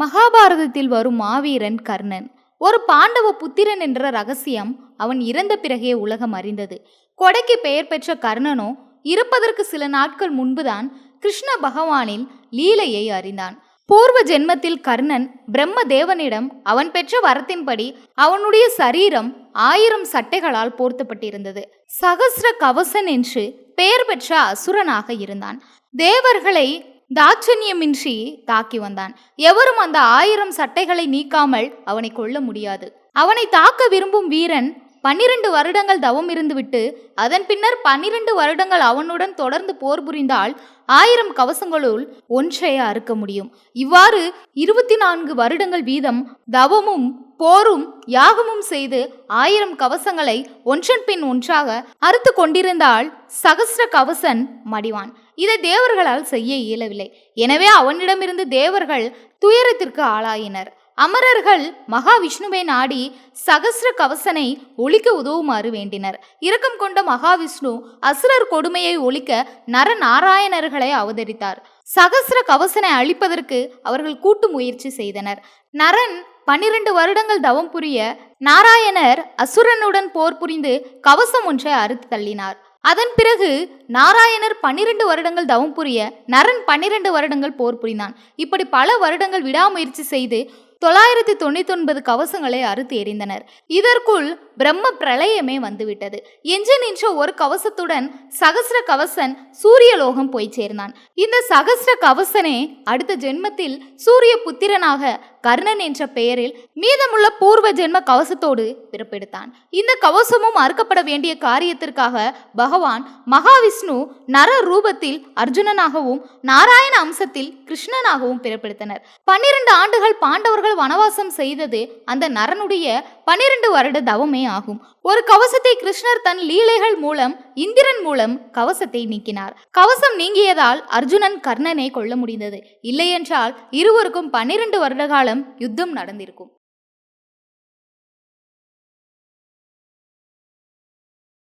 மகாபாரதத்தில் வரும் மாவீரன் கர்ணன். ஒரு பாண்டவ புத்திரன் என்ற ரகசியம் அவன் இறந்த பிறகே உலகம் அறிந்தது. கொடைக்கு பெயர் பெற்ற கர்ணனோ இருப்பதற்கு சில நாட்கள் முன்புதான் கிருஷ்ண பகவானின் லீலையை அறிந்தான். பூர்வ ஜென்மத்தில் கர்ணன் பிரம்ம தேவனிடம் அவன் பெற்ற வரத்தின்படி அவனுடைய சரீரம் ஆயிரம் சட்டைகளால் போர்த்தப்பட்டிருந்தது. சகசிர கவசன் என்று பெயர் பெற்ற அசுரனாக இருந்தான். தேவர்களை தாட்சண்யமின்றி தாக்கி வந்தான். எவரும் அந்த ஆயிரம் சட்டைகளை நீக்காமல் அவனை கொல்ல முடியாது. அவனை தாக்க விரும்பும் வீரன் பன்னிரண்டு வருடங்கள் தவம் இருந்துவிட்டு அதன் பின்னர் பன்னிரண்டு வருடங்கள் அவனுடன் தொடர்ந்து போர் புரிந்தால் ஆயிரம் கவசங்களுள் ஒன்றை அறுக்க முடியும். இவ்வாறு இருபத்தி நான்கு வருடங்கள் வீதம் தவமும் போரும் யாகமும் செய்து ஆயிரம் கவசங்களை ஒன்றன் பின் ஒன்றாக அறுத்து கொண்டிருந்தால் சகசிர கவசன் மடிவான். இதை தேவர்களால் செய்ய இயலவில்லை. எனவே அவனிடமிருந்து தேவர்கள் துயரத்திற்கு ஆளாயினர். அமரர்கள் மகாவிஷ்ணுவை நாடி சகஸ்ர கவசனை ஒழிக்க உதவுமாறு வேண்டினர். இரக்கம் கொண்ட மகாவிஷ்ணு அசுரர் கொடுமையை ஒழிக்க நரநாராயணர்களை அவதரித்தார். சகஸ்ர கவசனை அழிப்பதற்கு அவர்கள் கூட்டு முயற்சி செய்தனர். நரன் பன்னிரண்டு வருடங்கள் தவம் புரிய நாராயணர் அசுரனுடன் போர் புரிந்து கவசம் ஒன்றை அறுத்து தள்ளினார். அதன் பிறகு நாராயணர் பன்னிரண்டு வருடங்கள் தவம் புரிய நரன் பன்னிரண்டு வருடங்கள் போர் புரிந்தான். இப்படி பல வருடங்கள் விடாமுயற்சி செய்து தொள்ளாயிரத்தி தொண்ணூத்தி ஒன்பது கவசங்களை அறுத்து எறிந்தனர். இதற்குள் பிரம்ம பிரளயமே வந்துவிட்டது. எஞ்சி நின்ற ஒரு கவசத்துடன் சகசிர கவசன் சூரியலோகம் போய் சேர்ந்தான். இந்த சகசிர கவசனே அடுத்த ஜென்மத்தில் சூரிய புத்திரனாக கர்ணன் என்ற பெயரில் மீதமுள்ள பூர்வ ஜென்ம கவசத்தோடு பிறப்பெடுத்தான். இந்த கவசமும் அறுக்கப்பட வேண்டிய காரியத்திற்காக பகவான் மகாவிஷ்ணு நர ரூபத்தில் அர்ஜுனனாகவும் நாராயண அம்சத்தில் கிருஷ்ணனாகவும் பிறப்பெடுத்தனர். பன்னிரண்டு ஆண்டுகள் பாண்டவர்கள் வனவாசம் செய்தது அந்த நரனுடைய பன்னிரண்டு வருட தவமே ஆகும். ஒரு கவசத்தை கிருஷ்ணர் தன் லீலைகள் மூலம் இந்திரன் மூலம் கவசத்தை நீக்கினார். கவசம் நீங்கியதால் அர்ஜுனன் கர்ணனை கொல்ல முடிந்தது. இல்லையென்றால் இருவருக்கும் பன்னிரண்டு வருட காலம் காலம் யுத்தம் நடந்திருக்கும்.